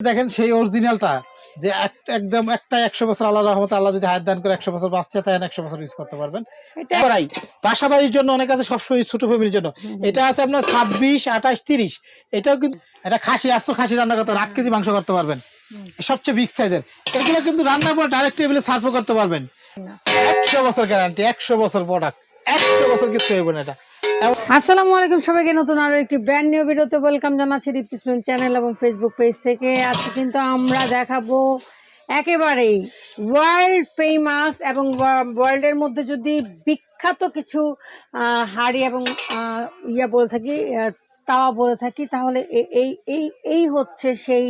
দেখেন সেই অরিজিনালটা যে একদম একটা একশো বছর আল্লাহ রহমত আল্লাহ যদি হায়াত দান করে একশো বছর বাঁচতে তাই একশো বছর ইউজ করতে পারবেন। করাই বাসা জন্য অনেক আছে সবসময় ছোট ফ্যামিলির জন্য। এটা আছে আপনার ছাব্বিশ আঠাশ তিরিশ। এটাও কিন্তু এটা খাসি আস্ত খাসি রান্না করতে আট কেজি মাংস করতে পারবেন। সবচেয়ে বিগ সাইজের এগুলো কিন্তু রান্নার পর ডাইরেক্ট টেবিলে সার্ভও করতে পারবেন। একশো বছর গ্যারান্টি একশো বছর প্রোডাক্ট একশো বছর কিছু হইব না এটা। আসসালামু আলাইকুম সবাইকে, নতুন আরও একটি ব্র্যান্ড নিউ ভিডিওতে ওয়েলকাম জানাচ্ছি দীপ্তি ফিল্ম চ্যানেল এবং ফেসবুক পেজ থেকে। আজকে কিন্তু আমরা দেখাবো একেবারেই ওয়ার্ল্ড ফেমাস এবং ওয়ার্ল্ডের মধ্যে যদি বিখ্যাত কিছু হাড়ি এবং ইয়া বলে থাকি তাওয়া বলে থাকি, তাহলে এই এই এই হচ্ছে সেই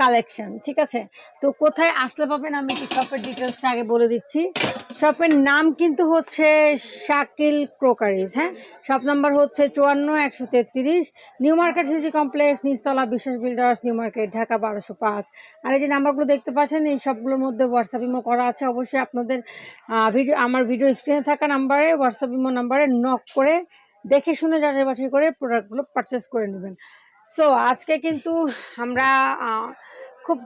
কালেকশন ঠিক আছে? তো কোথায় আসলে পাবেন? আমি একটু শপের ডিটেলসটা আগে বলে দিচ্ছি। শপের নাম কিন্তু হচ্ছে শাকিল ক্রোকারিজ হ্যাঁ? শপ নাম্বার হচ্ছে চুয়ান্ন, একশো তেত্রিশ, নিউ মার্কেট সিসি কমপ্লেক্স, নিচতলা বিশ্বাস বিল্ডার্স, নিউ মার্কেট, ঢাকা বারোশো পাঁচ। আর এই যে নাম্বারগুলো দেখতে পাচ্ছেন, এই সবগুলোর মধ্যে হোয়াটসঅ্যাপ ইমো করা আছে। অবশ্যই আপনাদের ভিডিও, আমার ভিডিও স্ক্রিনে থাকা নাম্বারে হোয়াটসঅ্যাপ ইমো নাম্বারে নক করে দেখে শুনে যাচাই বাছাই করে প্রোডাক্টগুলো পারচেস করে নেবেন। সো আজকে কিন্তু আমরা খুব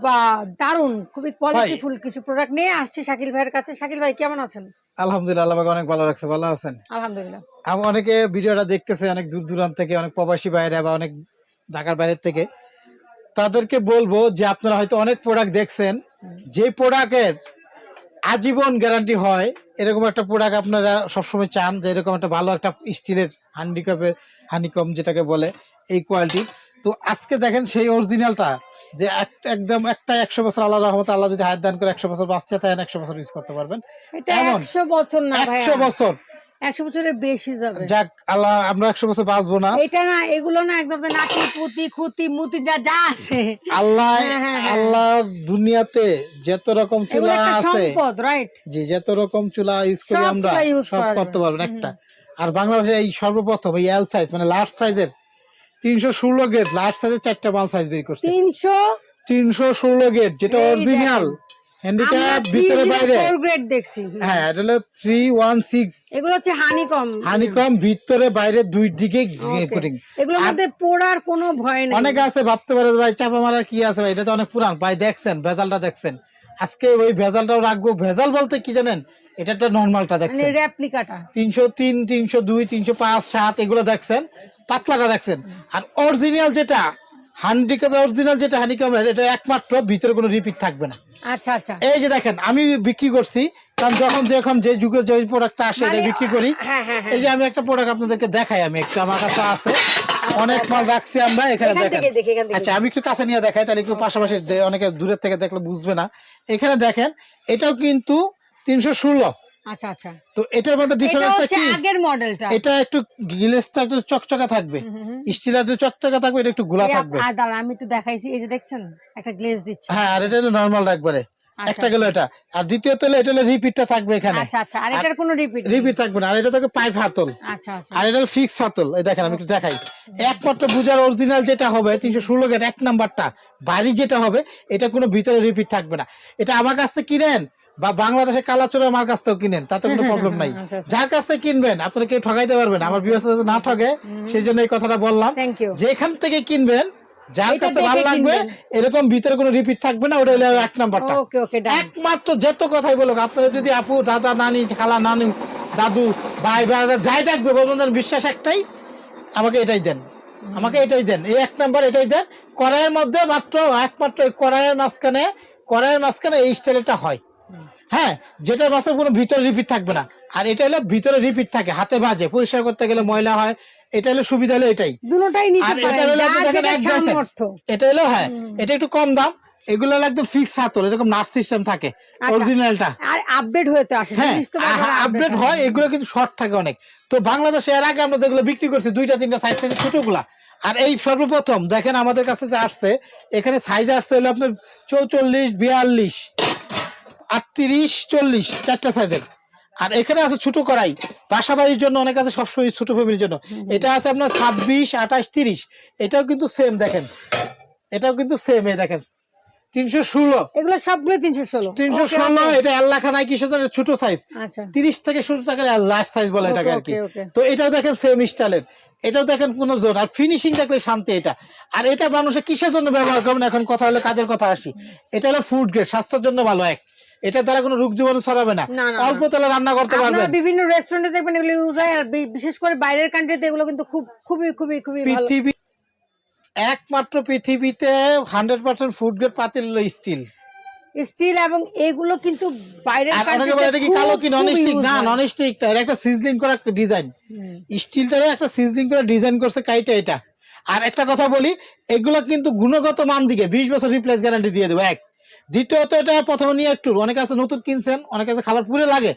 দারুণ খুবই কোয়ালিটিফুল কিছু প্রোডাক্ট নিয়ে আসছি শাকিল ভাইয়ের কাছে। শাকিল ভাই কেমন আছেন? আলহামদুলিল্লাহ আল্লাহ অনেক ভালো রাখছে। ভালো আছেন? আলহামদুলিল্লাহ। আমি অনেকে ভিডিওটা দেখতেছে অনেক দূর দূরান্ত থেকে অনেক প্রবাসী বাইরে বা অনেক ঢাকার বাইরের থেকে। তাদেরকে বলব যে আপনারা হয়তো অনেক প্রোডাক্ট দেখছেন। যে প্রোডাক্টের আজীবন গ্যারান্টি হয়। এরকম একটা প্রোডাক্ট আপনারা সবসময় চান যে এরকম একটা ভালো একটা স্টিলের হ্যান্ডিক্যাপের হানিকম যেটাকে বলে এই কোয়ালিটি তো আজকে দেখেন সেই অরিজিনালটা যে এক- একদম একটা একশো বছর আল্লাহ রহমত আল্লাহ যদি হায়াত দান করে একশো বছর বাঁচছে তাই একশো বছর ইউজ করতে পারবেন? একশো বছর না একশো বছর। একশো বছরের বেশি যাবে। যাক আল্লাহ আমরা একশো বছর বাঁচবো না। এটা না এগুলো না একদম নাতি পুতি খুতি মুতি যা যা আছে। আল্লাহ হ্যাঁ, হ্যাঁ, হ্যাঁ। আল্লাহ দুনিয়াতে যত রকম চুলা আছে রাইট যে যত রকম চুলা ইউজ করি আমরা সব করতে পারবেন একটা। আর বাংলাদেশে এই সর্বপ্রথম এই এল সাইজ মানে লার্জ সাইজের তিনশো ষোলো গেট লার্জ সাইজের চারটা মাল সাইজ বের করছে। তিনশো তিনশো ষোলো গেট যেটা অরিজিনাল হ্যান্ডিক্যাপ ভিতরে বাইরে। গ্রেড দেখছি। হ্যাঁ এটা হলো থ্রি ওয়ান সিক্স এগুলো হচ্ছে হানিকম হানিকম ভিতরে বাইরে দুই দিকে কোটিং এগুলোর মধ্যে পোড়ার কোনো ভয় নেই। অনেকে আছে ভাবতে পারে ভাই চাপা মারার কি আছে ভাই? এটা তো অনেক পুরান। ভাই দেখছেন ভেজালটা দেখছেন। আজকে ওই ভেজালটাও রাখব। ভেজাল বলতে কি জানেন? এটা একটা নর্মালটা মানে দেখছেন। রেপ্লিকাটা তিনশো তিন তিনশো দুই তিনশো পাঁচ সাত এগুলো দেখছেন। পাতলাটা দেখছেন। আর অরিজিনাল যেটা অরিজিনাল যেটা এটা একমাত্র ভিতরে কোনো রিপিট থাকবে না। আচ্ছা আচ্ছা। এই যে দেখেন আমি বিক্রি করছি কারণ যখন যখন যে যুগের যে প্রোডাক্টটা আসে এটা মানে, বিক্রি করি হ্যাঁ হ্যাঁ হ্যাঁ। এই যে আমি একটা প্রোডাক্ট আপনাদেরকে দেখাই আমি একটু আমার কাছে আছে। অনেক মাল রাখছি আমরা এখানে দেখেন। আচ্ছা আমি একটু কাছে নিয়ে দেখাই তাহলে একটু পাশাপাশি অনেকে দূরের থেকে দেখলে বুঝবে না। এখানে দেখেন এটাও কিন্তু তিনশো ষোলো। আচ্ছা আচ্ছা। তো এটার মধ্যে ডিফারেন্সটা কি? আগের মডেলটা। এটা একটু গিলেসটা একটু চকচকা থাকবে। স্টিলের যে চকচকা থাকবে এটা একটু গোলা থাকবে। আর দাঁড়া আমি একটু দেখাইছি। এই যে দেখছেন একটা গ্লেজ দিচ্ছে। হ্যাঁ আর এটা হলো নর্মাল একবারে। আচ্ছা, একটা গেল এটা। আর দ্বিতীয়ত হলো এটা হলো রিপিটটা থাকবে এখানে। আচ্ছা আচ্ছা। আর এটার কোনো রিপিট রিপিট থাকবে না। আর এটা থাকে পাইপ হাতল। আচ্ছা আচ্ছা। আর এটা ফিক্স হাতল। এই দেখেন আমি একটু দেখাই। একমাত্র বুঝার অরিজিনাল যেটা হবে তিনশো ষোলো গেট এক নাম্বারটা বাড়ি যেটা হবে এটা কোনো ভিতরে রিপিট থাকবে না। এটা আমার কাছ থেকে কিনেন বা বাংলাদেশে কালাচুরা আমার কাছ থেকেও কিনেন তাতে কোনো প্রবলেম নাই। আচ্ছা, আচ্ছা। যার কাছ থেকে কিনবেন আপনারা কেউ ঠগাইতে পারবেন আমার বিবেচনা না ঠগে সেই জন্য এই কথাটা বললাম। যেখান থেকে কিনবেন যার কাছে ভালো লাগবে এরকম ভিতরে কোনো রিপিট থাকবে না ওটা হলো এক নাম্বারটা। একমাত্র যত কথাই বলুক আপনারা যদি আপু দাদা নানি খালা নানি দাদু ভাই ভাই যাই ডাকবে বলবেন বিশ্বাস একটাই আমাকে এটাই দেন। আমাকে এটাই দেন। এই এক নাম্বার এটাই দেন। কড়াইয়ের মধ্যে মাত্র একমাত্র কড়াইয়ের মাঝখানে কড়াইয়ের মাঝখানে এই স্টাইলটা হয়। হ্যাঁ যেটার মাছের কোনো ভিতরে রিপিট থাকবে না। আর এটা হলো ভিতরে রিপিট থাকে হাতে বাজে। পরিষ্কার করতে গেলে ময়লা হয় এটা হলো সুবিধা হলো এটাই। দুটোটাই নিতে এটা পারেন। হলো যেটা এটা হ্যাঁ এটা একটু কম দাম এগুলো একদম ফিক্স হাতল এরকম নাট সিস্টেম থাকে আচ্ছা। অরিজিনালটা আর আপডেট হতে আসে হ্যাঁ জিনিস তো বারবার আপডেট হয়। এগুলো কিন্তু শর্ট থাকে অনেক। তো বাংলাদেশে এর আগে আমরা যেগুলো বিক্রি করছি দুইটা তিনটা সাইজ ছোটগুলা। আর এই সর্বপ্রথম দেখেন আমাদের কাছে যে আসছে এখানে সাইজ আসতে হলো আপনার চৌচল্লিশ বিয়াল্লিশ। আটত্রিশ চল্লিশ চারটা সাইজের। আর এখানে আছে ছোট কড়াই। বাসা বাড়ির জন্য অনেক আছে সবসময় ছোট ফ্যামিলির জন্য। এটা আছে আপনার ছাব্বিশ আঠাশ তিরিশ। এটাও কিন্তু সেম দেখেন। এটাও কিন্তু সেম এই দেখেন। তিনশো ষোলো। এগুলো সবগুলো তিনশো ষোলো। তিনশো ষোলো এটা এল্লাখা নাই কিসের জন্য ছোট সাইজ আচ্ছা। তিরিশ থেকে শুরু টাকার লাস্ট সাইজ বলে এটাকে আর কি। ওকে ওকে তো এটাও দেখেন সেম স্টাইলের এটাও দেখেন কোন জোর। আর ফিনিশিং দেখলে শান্তি এটা। আর এটা মানুষে কিসের জন্য ব্যবহার করবেন? এখন কথা হলো কাজের কথা আসি। এটা হলো ফুড গ্রেড স্বাস্থ্যের জন্য ভালো এক। এটা দ্বারা কোনো রোগ জীবাণু ছড়াবে না। অল্প তেলে রান্না করতে পারবেন। বিভিন্ন রেস্টুরেন্টে দেখবেন এগুলো ইউজ হয় আর বিশেষ করে বাইরের কান্ট্রিতে এগুলো কিন্তু খুব খুবই খুবই খুবই ভালো। পৃথিবী একমাত্র পৃথিবীতে হান্ড্রেড পার্সেন্ট ফুড গ্রেড পাতিল হলো স্টিল স্টিল এবং এগুলো কিন্তু বাইরের অনেকে বলে এটা কি কালো কি নন স্টিক না নন স্টিক এটা একটা সিজলিং করা ডিজাইন স্টিলটারে একটা সিজলিং করা ডিজাইন করছে কাইটা এটা। আর একটা কথা বলি এগুলো কিন্তু গুণগত মান দিকে বিশ বছর রিপ্লেস গ্যারান্টি দিয়ে দেবো এক। দ্বিতীয়ত এটা প্রথমে নিয়ে একটু অনেকে আছে নতুন কিনছেন অনেকে আছে খাবার পুরে লাগে।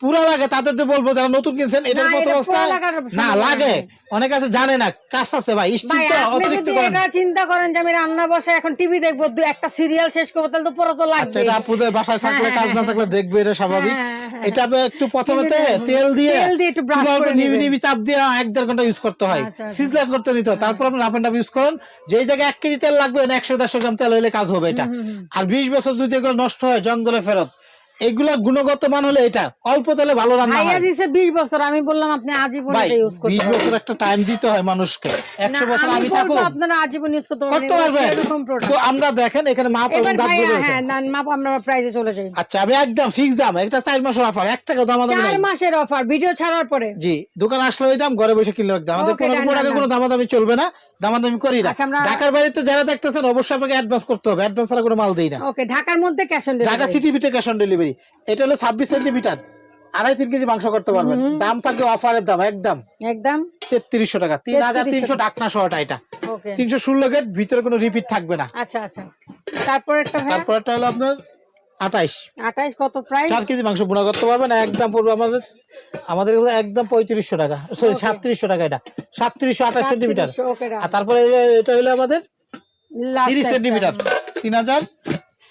পুরা লাগে তাদের যে বলব যারা নতুন কিনছেন এটার মতো অবস্থা না লাগে। অনেকে আছে জানে না কাজ আছে ভাই স্টিলটা আপনি অতিরিক্ত করেন। এটা চিন্তা করেন যে আমি রান্না বসে এখন টিভি দেখব দু একটা সিরিয়াল শেষ করব তাহলে তো পুরো তো আচ্ছা এটা আপুদের বাসায় থাকলে কাজ না থাকলে দেখবে এটা স্বাভাবিক। হ্যাঁ, হ্যাঁ, এটা আপনি একটু প্রথমে তেল দিয়ে তেল দিয়ে একটু উপর করে নিবি। নিবি চাপ দিয়ে এক দেড় ঘণ্টা ইউজ করতে হয়। আচ্ছা, আচ্ছা। সিজলার করতে নিতে হয়। তারপর আপনি রাফ এন্ড ইউজ করেন। যেই জায়গায় এক কেজি তেল লাগবে না একশো দেড়শো গ্রাম তেল হলে কাজ হবে এটা। আর বিশ বছর যদি এগুলো নষ্ট হয় জঙ্গলে ফেরত এগুলা গুণগত মান হলে এটা। অল্প তেলে ভালো রান্না হয়। দিছে বিশ বছর আমি বললাম আপনি আজীবন এটা ইউজ করতে বিশ পারবেন। বছর একটা টাইম দিতে হয় মানুষকে। একশো না, বছর আমি থাকব আপনারা আজীবন ইউজ করতে পারবেন করতে পারবেন। তো আমরা দেখেন এখানে মাপ এবং দাম বলে হ্যাঁ না মাপ আমরা প্রাইজে চলে যাই। আচ্ছা আমি একদম ফিক্স দাম। এটা চার মাসের অফার এক টাকা দাম চার নাই। মাসের অফার ভিডিও ছাড়ার পরে। জি দোকান আসলে ওই দাম ঘরে বসে কিনলে এক দাম। আমাদের কোনো প্রোডাক্টে কোনো দামাদামি চলবে না। দামাদামি করি না। আচ্ছা, ঢাকার বাইরেতে যারা দেখতেছেন অবশ্যই আপনাকে অ্যাডভান্স করতে হবে। অ্যাডভান্স ছাড়া কোনো মাল দেই না। ওকে ঢাকার মধ্যে ক্যাশ অন ঢাকা সিটি বিটে ক্যাশ অন ডেলিভারি এটা হলো ছাব্বিশ সেন্টিমিটার। আড়াই তিন কেজি মাংস করতে পারবেন। দাম থাকবে অফারের দাম একদম। একদম। তেত্রিশশো টাকা। তিন হাজার তিনশো ডাকনা শহটা এটা। তিনশো ষোলো গেট ভিতরে কোনো রিপিট থাকবে না। আচ্ছা আচ্ছা। তারপর একটা হলো আপনার আঠাইশ। আঠাইশ কত প্রাইস চার কেজি মাংস বোনা করতে পারবেন একদম পড়বে আমাদের আমাদের একদম পঁয়ত্রিশশো টাকা। সরি সাতত্রিশশো টাকা এটা। সাতত্রিশশো আঠাশ সেন্টিমিটার আর তারপরে এটা হলো আমাদের তিরিশ সেন্টিমিটার তিন হাজার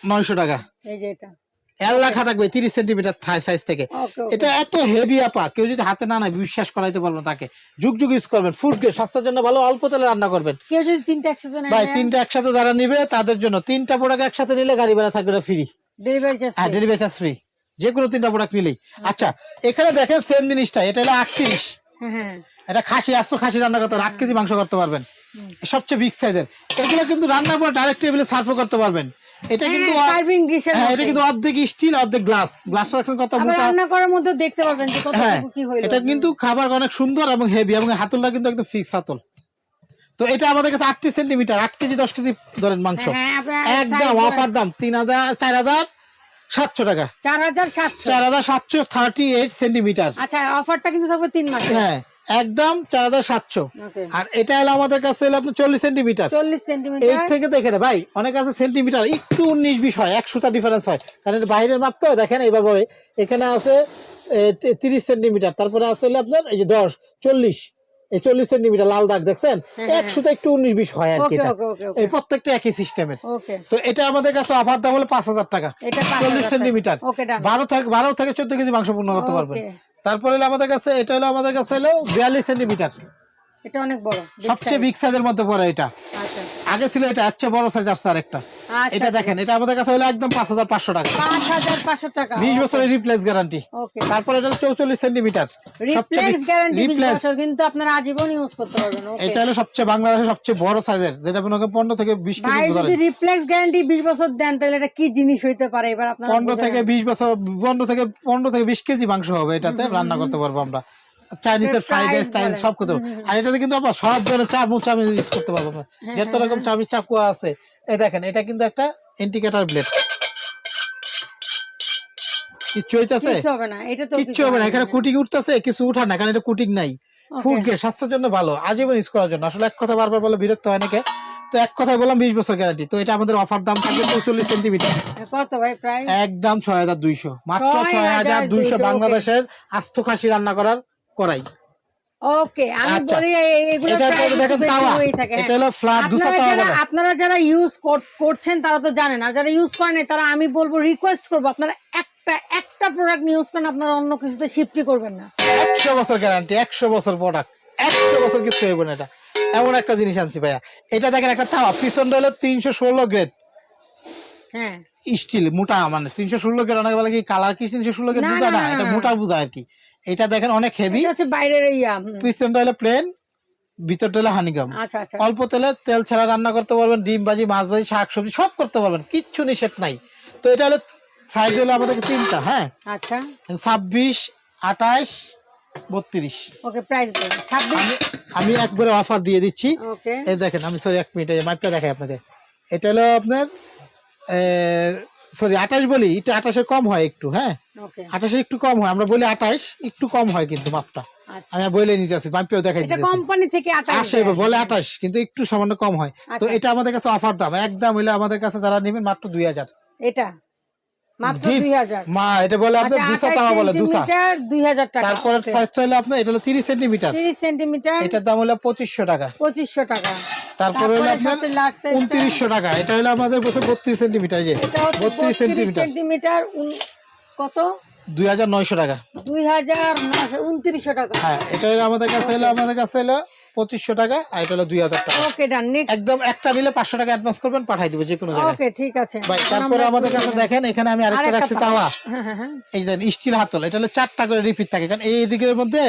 নয়শো টাকা। এই যে এটা। এল রাখা থাকবে তিরিশ সেন্টিমিটার সাইজ থেকে। এটা এত হেভি আপা কেউ যদি হাতে না বিশ্বাস করাইতে পারব তাকে। যুগ যুগ ইউজ করবেন ফুড গ্রেড স্বাস্থ্যের জন্য ভালো অল্প তেলে রান্না করবেন। কেউ যদি তিনটা একসাথে ভাই তিনটা একসাথে যারা নিবে তাদের জন্য তিনটা প্রোডাক্ট একসাথে নিলে গাড়ি ভাড়া থাকবে ফ্রি ডেলিভারি চার্জ হ্যাঁ ডেলিভারি চার্জ ফ্রি যে কোনো তিনটা প্রোডাক্ট নিলেই। আচ্ছা এখানে দেখেন সেম জিনিসটা এটা হলো আটত্রিশ হ্যাঁ হ্যাঁ এটা খাসি আস্ত খাসি রান্না করতে আট কেজি মাংস করতে পারবেন। সবচেয়ে বিগ সাইজের এগুলো কিন্তু রান্নার পর ডাইরেক্ট টেবিলে সার্ভও করতে পারবেন। এটা কিন্তু সার্ভিং ডিশের হ্যাঁ এটা কিন্তু অর্ধেক স্টিল অর্ধেক গ্লাস গ্লাসটা দেখেন কত মোটা। রান্না করার মধ্যে দেখতে পারবেন যে হ্যাঁ কি হইল। এটা কিন্তু খাবার অনেক সুন্দর এবং হেভি এবং হাতলটা কিন্তু একদম ফিক্স হাতল তো এটা আমাদের কাছে আটত্রিশ সেন্টিমিটার আট কেজি দশ কেজি ধরেন মাংস। হ্যাঁ একদম অফার দাম তিন হাজার চার হাজার সাতশো টাকা। চার হাজার সাতশো। চার হাজার সাতশো থার্টি এইট সেন্টিমিটার। আচ্ছা অফারটা কিন্তু থাকবে তিন মাসে হ্যাঁ একদম চার হাজার সাতশো। আর এটা হলো আমাদের কাছে হলো আপনার চল্লিশ সেন্টিমিটার। চল্লিশ এর সেন্টিমিটার থেকে দেখে নে ভাই অনেক আছে সেন্টিমিটার একটু উনিশ বিশ হয় এক সুতা ডিফারেন্স হয়। কারণ বাইরের মাপ তো দেখেন এইভাবে। এখানে আছে তিরিশ সেন্টিমিটার তারপরে আছে হলো আপনার এই যে দশ চল্লিশ। চল্লিশ সেন্টিমিটার লাল দাগ দেখছেন? একশোতে সুতা একটু উনিশ বিশ হয় আর কি এই প্রত্যেকটা একই সিস্টেমের। তো এটা আমাদের কাছে অফার দাম হলো পাঁচ হাজার টাকা। চল্লিশ সেন্টিমিটার। বারো থেকে বারো থেকে চোদ্দ কেজি মাংস পূর্ণ করতে পারবেন। তারপরে আমাদের কাছে এটা হলো আমাদের কাছে হলো বিয়াল্লিশ সেন্টিমিটার। এটা অনেক বড় সবচেয়ে বিগ সাইজের মধ্যে পড়ে এটা। আচ্ছা। আগে ছিল এটা আচ্ছা বড় সাইজ আসছে আরেকটা। আচ্ছা এটা দেখেন এটা আমাদের কাছে হলো একদম পাঁচ হাজার পাঁচশো টাকা। পাঁচ হাজার পাঁচশো টাকা বিশ বছরের রিপ্লেস গ্যারান্টি ওকে। তারপরে এটা চৌচল্লিশ সেন্টিমিটার রিপ্লেক্স গ্যারান্টি বিশ রিপ্লেস বছর কিন্তু আপনারা আজীবন ইউজ করতে পারবেন ওকে। এটা হলো সবচেয়ে বাংলাদেশের সবচেয়ে বড় সাইজের যেটা করেন পনেরো থেকে বিশ ভাই কেজি যদি ধরে রিপ্লেক্স গ্যারান্টি বিশ বছর দেন তাহলে এটা কি জিনিস হইতে পারে? এবার আপনারা পনেরো বুঝে থেকে নেন। বিশ বছর পনেরো থেকে পনেরো থেকে বিশ কেজি মাংস হবে এটাতে রান্না করতে পারব আমরা। চাইনিজের ফ্রাইড রাইস সব করতে পারব। আর এটাতে কিন্তু আবার সব ধরনের চামচ চামচ ইউজ করতে পারব। আমরা হ্যাঁ, যত রকম চামচ চাকুয়া আছে। এই দেখেন এটা কিন্তু একটা ইন্ডিকেটর ব্লেড কিচ্ছু হইতাছে? কিচ্ছু হবে না এখানে কুটিং উঠতেছে কিছু উঠা না কারণ এটা কুটিং নাই। ফুড গ্রেড স্বাস্থ্যের জন্য ভালো আজীবন ইউজ করার জন্য। আসলে এক কথা বারবার বলে বিরক্ত হয় নাকি তো এক কথায় বললাম বিশ বছর গ্যারান্টি তো এটা আমাদের অফার দাম থাকবে চৌচল্লিশ সেন্টিমিটার একদম ছয় হাজার দুইশো। মাত্র ছয় হাজার দুইশো দুইশো, বাংলাদেশের আস্ত খাসি রান্না করার করাই। ওকে আমি আচ্ছা। বলি এগুলো দেখেন তাওয়া। এটা হ্যাঁ। হলো ফ্ল্যাট দুশো আপনারা তাওয়া যারা বলে। আপনারা যারা ইউজ করছেন তারা তো জানেন। আর যারা ইউজ করেন তারা আমি বলব রিকোয়েস্ট করব আপনারা একটা একটা প্রোডাক্ট ইউজ করেন আপনারা অন্য কিছুতে শিফটই করবেন না। একশো বছর গ্যারান্টি একশো বছর প্রোডাক্ট একশো বছর কিছু হইব না এটা। এমন একটা জিনিস আনছি ভাইয়া। এটা দেখেন একটা তাওয়া পিছনটা হলো তিনশো ষোলো গ্রেড হ্যাঁ। স্টিল মোটা মানে তিনশো ষোলো গেট অনেক বলে কি কালার কি তিনশো ষোলো না, বুঝা না, এটা মোটা বুঝা আর কি। এটা দেখেন অনেক হেভি এটা হচ্ছে বাইরের ইয়া পিছনটা হলো প্লেন ভিতরটা হলো হানিগম আচ্ছা আচ্ছা। অল্প তেলে তেল ছাড়া রান্না করতে পারবেন ডিম ভাজি মাছ ভাজি শাক সবজি সব করতে পারবেন কিচ্ছু নিষেধ নাই। তো এটা হলো সাইজ হলো আমাদের তিনটা হ্যাঁ? আচ্ছা। ছাব্বিশ আঠাশ বত্রিশ। ওকে প্রাইস ছাব্বিশ? আমি একবারে অফার দিয়ে দিচ্ছি। এই দেখেন আমি সরি এক মিনিট মাইপটা দেখাই আপনাকে। এটা হলো আপনার সরি আঠাশ বলি এটা আঠাশে কম হয় একটু হ্যাঁ? আঠাশে একটু কম হয় আমরা বলি আঠাশ একটু কম হয় কিন্তু মাপটা। আচ্ছা। আমি বলে নিতেছি পাম্পেও দেখাই দিতেছি। কোম্পানি থেকে আঠাশ আসে বলে আঠাশ কিন্তু একটু সামান্য কম হয়। তো আচ্ছা। এটা আমাদের কাছে অফার দাম একদম হইলে আমাদের কাছে যারা নেবেন মাত্র দুই হাজার। এটা মাত্র জি। দুই হাজার মা এটা বলে আচ্ছা তাওয়া বলে দুশা। সেন্টিমিটার টাকা তারপরে সাইজটা হলো আপনার এটা হলো তিরিশ সেন্টিমিটার। তিরিশ সেন্টিমিটার। এটার দাম হলো পঁচিশশো টাকা। পঁচিশশো টাকা। তারপরে হলো আপনার টাকা। এটা হলো আমাদের বছর বত্রিশ সেন্টিমিটার যে। এটা হচ্ছে বত্রিশ বত্রিশ সেন্টিমিটার। সেন্টিমিটার কত? দুই হাজার নয়শো টাকা। দুই হাজার নশো উনত্রিশশো টাকা। হ্যাঁ এটা হলো আমাদের কাছে হলো আমাদের কাছে হলো পঁচিশশো টাকা আর এটা হলো দুই হাজার টাকা। ওকে ডান একদম একটা নিলে পাঁচশো টাকা অ্যাডভান্স করবেন পাঠাই দিব যে কোনো ওকে ঠিক আছে। ভাই তারপরে আমাদের কাছে দেখেন এখানে আমি আরেকটা রাখছি। তাওয়া। হ্যাঁ হ্যাঁ হ্যাঁ। এই দেন স্টিল হাতল এটা হলো চারটা করে রিপিট থাকে। কারণ এই দিকের মধ্যে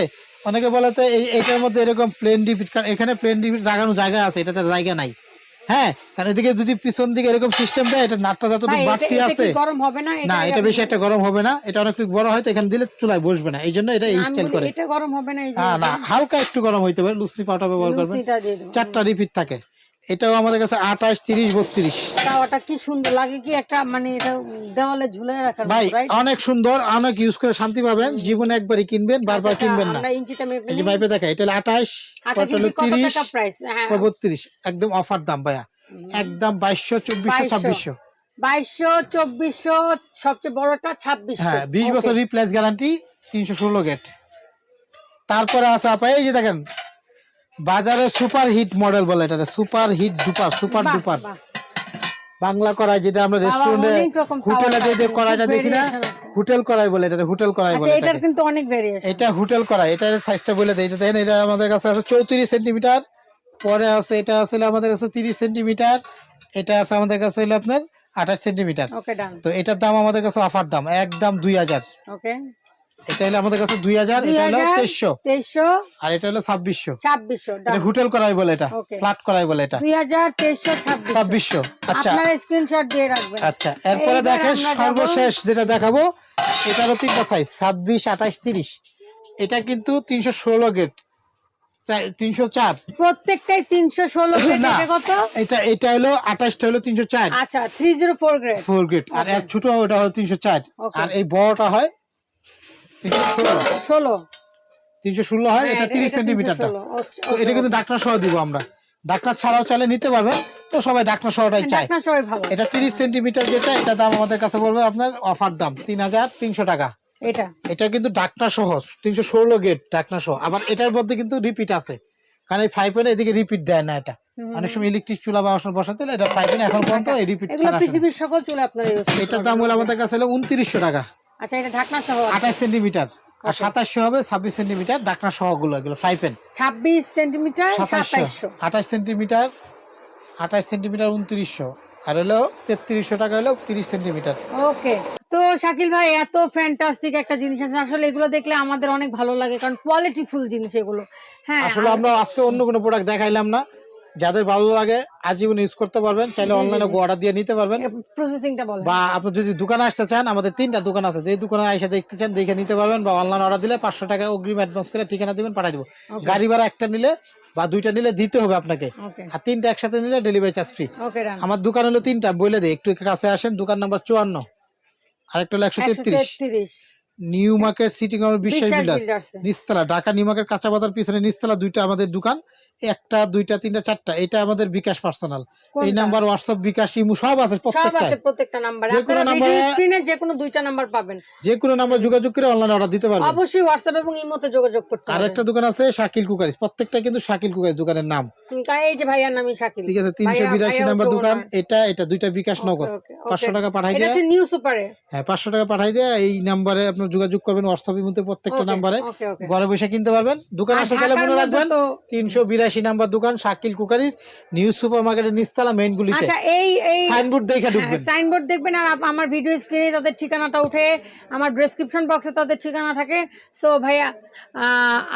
অনেকে বলে তো এই এটার মধ্যে এরকম প্লেন রিপিট কারণ এখানে প্লেন রিপিট লাগানো জায়গা আছে এটাতে জায়গা নাই। হ্যাঁ কারণ এদিকে যদি পিছন দিকে এরকম সিস্টেম দেয় এটা নাটটা যত বাড়তি আছে গরম হবে না? না এটা বেশি একটা গরম হবে না এটা অনেক বড় হয় তো এখানে দিলে চুলায় বসবে না এই জন্য এটা স্টাইল করে। এটা গরম হবে না হ্যাঁ না হালকা একটু গরম হইতে পারে লুসনি পাউডার ব্যবহার করবেন চারটা রিপিট থাকে। এটাও আমাদের কাছে আঠাশ তিরিশ বত্রিশ। তাওয়াটা কি সুন্দর লাগে কি একটা মানে এটা দেওয়ালে ঝুলে রাখার ভাই অনেক সুন্দর অনেক ইউজ করে শান্তি পাবেন। জীবনে একবারই কিনবেন বারবার আচ্ছা, কিনবেন না। এই যে। দেখা এটা আঠাশ কত তিরিশ প্রাইস হ্যাঁ বত্রিশ একদম অফার দাম ভাইয়া। একদম বাইশশো চব্বিশশো ছাব্বিশশো। বাইশশো চব্বিশশো সবচেয়ে বড়টা ছাব্বিশশো। হ্যাঁ বিশ বছর রিপ্লেস গ্যারান্টি তিনশো ষোলো গেট তারপরে আছে আপা এই যে দেখেন বাজারে সুপার হিট মডেল বলে এটা super hit duper super duper Bangla কড়াই যেটা আমরা রেস্টুরেন্টে হোটেলে যে কড়াইটা দেখি না হোটেল কড়াই বলে এটা হোটেল কড়াই আচ্ছা বলে এটাকে। কিন্তু অনেক ভেরিয়েশন এটা হোটেল কড়াই এটার সাইজটা বলে দেই এটা দেখেন এটা আমাদের কাছে আছে চৌত্রিশ সেন্টিমিটার পরে আছে এটা আসলে আমাদের কাছে তিরিশ সেন্টিমিটার এটা আছে আমাদের কাছে হলো আপনার আঠাশ সেন্টিমিটার ওকে ডান তো এটার দাম আমাদের কাছে অফার দাম একদম দুই হাজার। ওকে এটা হলো আমাদের কাছে দুই হাজার এটা হলো হাজার তেইশশো। তেইশশো। আর এটা হলো এটা হোটেল করাই বলে এটা. ফ্ল্যাট করাই বলে এটা। দুই হাজার তেইশশো ছাব্বিশ ছাব্বিশশো আচ্ছা। আপনারা স্ক্রিনশট দিয়ে রাখবেন। আচ্ছা এরপরে দেখেন সর্বশেষ যেটা দেখাবো এটারও তিনটা সাইজ ছাব্বিশ আঠাশ তিরিশ। এটা কিন্তু তিনশো ষোলো গেট তিনশো চার। প্রত্যেকটাই তিনশো ষোলো। কত? এটা এটা হলো আঠাশটা হলো তিনশো চার। আচ্ছা three zero four grade four gate আর এর ছোট ওটা হলো তিনশো চার। Okay. আর এই বড়টা হয় ষোলো। তিনশো ষোলো হয় এটা হ্যাঁ, তিরিশ সেন্টিমিটারটা 316 এটা কিন্তু ডাক্তার সহ দিব আমরা। ছাড়াও চাইলে নিতে পারবেন তো সবাই সহটাই চায়। ডাকনা ভালো। এটা তিরিশ সেন্টিমিটার যেটা এটা দাম আমাদের কাছে পড়বে আপনার অফার দাম তিন হাজার তিনশো টাকা। এটা। এটা কিন্তু ডাক্তার সহ তিনশো ষোলো গেট ডাক্তার সহ। আবার এটার মধ্যে কিন্তু রিপিট আছে। কারণ এই ফাইভ এদিকে রিপিট দেয় না এটা। অনেক সময় ইলেকট্রিক চুলা বা বসাতে এটা ফাইভ এখন পর্যন্ত এই রিপিট। পৃথিবীর সকল চুলে আপনারা এটার দাম হলো আমাদের কাছে হলো উনত্রিশশো টাকা। আচ্ছা এটা ঢাকনা সহ আঠাশ সেন্টিমিটার। আর সাতাশশো হবে ছাব্বিশ সেন্টিমিটার ডাক্তার সহগুলো এগুলো ফ্রাই প্যান ছাব্বিশ সেন্টিমিটার সাতাশশো। সাতাইশশো। আঠাশ সেন্টিমিটার আঠাশ সেন্টিমিটার উনত্রিশশো। আর হলো তেত্রিশশো টাকা হলো ওকে। তো শাকিল ভাই এত ফ্যান্টাস্টিক একটা জিনিস আছে। আসলে এগুলো দেখলে আমাদের অনেক ভালো লাগে কারণ কোয়ালিটি ফুল জিনিস এগুলো। হ্যাঁ আসলে আমরা আজকে অন্য কোনো প্রোডাক্ট দেখাইলাম না। যাদের ভালো লাগে আজীবন ইউজ করতে পারবেন চাইলে অনলাইনে অর্ডার দিয়ে নিতে পারবেন। প্রসেসিংটা বলেন। বা আপনি যদি দোকানে আসতে চান আমাদের তিনটা দোকান আছে যে দোকানে এসে দেখতে চান দেখে নিতে পারবেন বা অনলাইন অর্ডার দিলে পাঁচশো টাকা অগ্রিম অ্যাডভান্স করে ঠিকানা দিবেন পাঠিয়ে দেবো। গাড়ি ভাড়া একটা নিলে বা দুইটা নিলে দিতে হবে আপনাকে। আর তিনটা একসাথে নিলে ডেলিভারি চার্জ ফ্রি আমার দোকান হলো তিনটা বলে দিই একটু কাছে আসেন দোকান নাম্বার চুয়ান্ন। আরেকটা হলো একশো তেত্রিশ। New Market city corner Biswas এ। নিস্তলা ঢাকা নিউ মার্কেট কাঁচা বাজার পিছনে নিস্তলা দুইটা আমাদের দোকান একটা দুইটা তিনটা চারটা। এটা আমাদের বিকাশ পার্সোনাল। এই নাম্বার হোয়াটসঅ্যাপ বিকাশ ইমু সব আছে প্রত্যেকটা প্রত্যেকটা নাম্বার। যে কোনো নাম্বারে- স্ক্রিনে যে কোনো দুইটা নাম্বার পাবেন। যে কোনো নাম্বার যোগাযোগ করে অনলাইনে অর্ডার দিতে পারবেন। অবশ্যই হোয়াটসঅ্যাপ এবং ইমোতে যোগাযোগ করতে আর একটা দোকান আছে শাকিল কুকারিস। প্রত্যেকটা কিন্তু শাকিল কুকারিস দোকানের নাম। এই যে ভাইয়ার নামই শাকিল। ঠিক আছে তিনশো ভাইয়া- বিরাশি ভাইয়া নাম্বার দোকান। এটা এটা দুইটা বিকাশ নগদ। ওকে পাঁচশো টাকা পাঠাই এটা দেয়। হচ্ছে নিউ সুপারে হ্যাঁ পাঁচশো টাকা পাঠাই দেয়। এই নাম্বারে আপনার যোগাযোগ করবেন হোয়াটসঅ্যাপের মধ্যে প্রত্যেকটা নাম্বারে ঘরে বসে কিনতে পারবেন। দোকান আসতে গেলে মনে রাখবেন তিনশো বিরাশি নাম্বার দোকান শাকিল কুকারিজ নিউ সুপার মার্কেটের নিস্তালা মেইন গুলিতে। আচ্ছা এই এই সাইনবোর্ড দেখে ঢুকবেন। সাইনবোর্ড দেখবেন আর আমার ভিডিও স্ক্রিনে তাদের ঠিকানাটা উঠে আমার ডেসক্রিপশন বক্সে তাদের ঠিকানা থাকে। সো ভাইয়া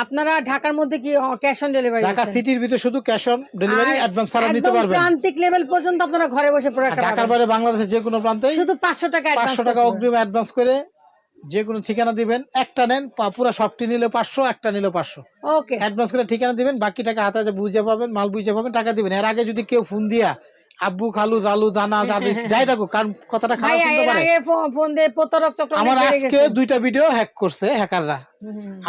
আপনারা ঢাকার মধ্যে কি ক্যাশ অন ডেলিভারি ঢাকা সিটির ভিতরে শুধু ক্যাশ অন ডেলিভারি অ্যাডভান্স ছাড়া নিতে পারবেন। প্রান্তিক লেভেল পর্যন্ত আপনারা ঘরে বসে প্রোডাক্ট ঢাকার বাইরে বাংলাদেশের যে কোনো প্রান্তেই শুধু পাঁচশো টাকা পাঁচশো টাকা অগ্রিম অ্যাডভান্স করে যে কোনো ঠিকানা দিবেন একটা নেন পুরো সবটি নিলে পাঁচশো একটা নিলে পাঁচশো। ওকে। অ্যাডভান্স করে ঠিকানা দিবেন বাকি টাকা হাতে হাতে বুঝে পাবেন মাল বুঝে পাবেন টাকা দিবেন। এর আগে যদি কেউ ফোন দিয়া আব্বু খালু রালু দানা দাদি যাই থাকুক কারণ কথাটা খারাপ শুনতে পারে। আমার আজকে দুইটা ভিডিও হ্যাক করছে হ্যাকাররা।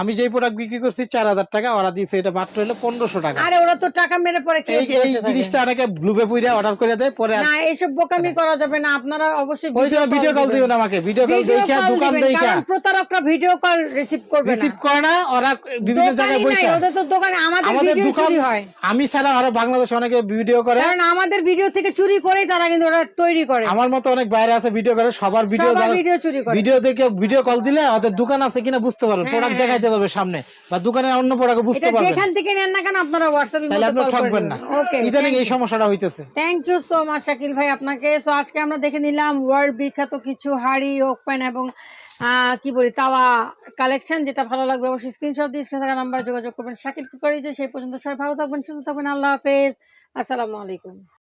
আমি যেই প্রোডাক্ট বিক্রি করছি চার হাজার টাকা ওরা দিয়েছে এটা মাত্র হলো পনেরোশো টাকা। আরে ওরা তো টাকা মেরে পরে এই এই জিনিসটা অনেকে ব্লুবে পুইরা অর্ডার করে দেয় পরে না এইসব বোকামি করা যাবে না আপনারা অবশ্যই ওই জন্য ভিডিও কল দিবেন। আমাকে ভিডিও কল কল দোকান দেখা কারণ প্রতারকরা ভিডিও কল রিসিভ করবে না। রিসিভ করে না ওরা বিভিন্ন জায়গায় বসে ওদের তো দোকানে আমাদের ভিডিও দোকান চুরি হয়। আমি ছাড়া আরও বাংলাদেশে অনেকে ভিডিও করে। কারণ আমাদের ভিডিও থেকে চুরি করেই তারা কিন্তু ওরা তৈরি করে। আমার মতো অনেক বাইরে আছে ভিডিও করে সবার ভিডিও ভিডিও চুরি করে। ভিডিও দেখে ভিডিও কল দিলে ওদের দোকান আছে কিনা বুঝতে পারবেন প্রোডাক্ট দেখাইতে পারবে সামনে বা দোকানের অন্য প্রোডাক্ট বুঝতে এটা পারবেন। যেখান থেকে নেন না কেন আপনারা হোয়াটসঅ্যাপে তাহলে আপনি ঠকবেন না। ওকে ইদানিং এই সমস্যাটা হইতেছে। Thank you so much Shakil ভাই আপনাকে। সো আজকে আমরা দেখে নিলাম ওয়ার্ল্ড বিখ্যাত কিছু হাড়ি ওক প্যান এবং কি বলি তাওয়া কালেকশন যেটা ভালো লাগবে অবশ্যই স্ক্রিনশট দিয়ে স্ক্রিনে থাকা নাম্বার যোগাযোগ করবেন। শাকিল কুকারি যে সেই পর্যন্ত সবাই ভালো থাকবেন সুস্থ থাকবেন। আল্লাহ হাফেজ। আসসালামু আলাইকুম।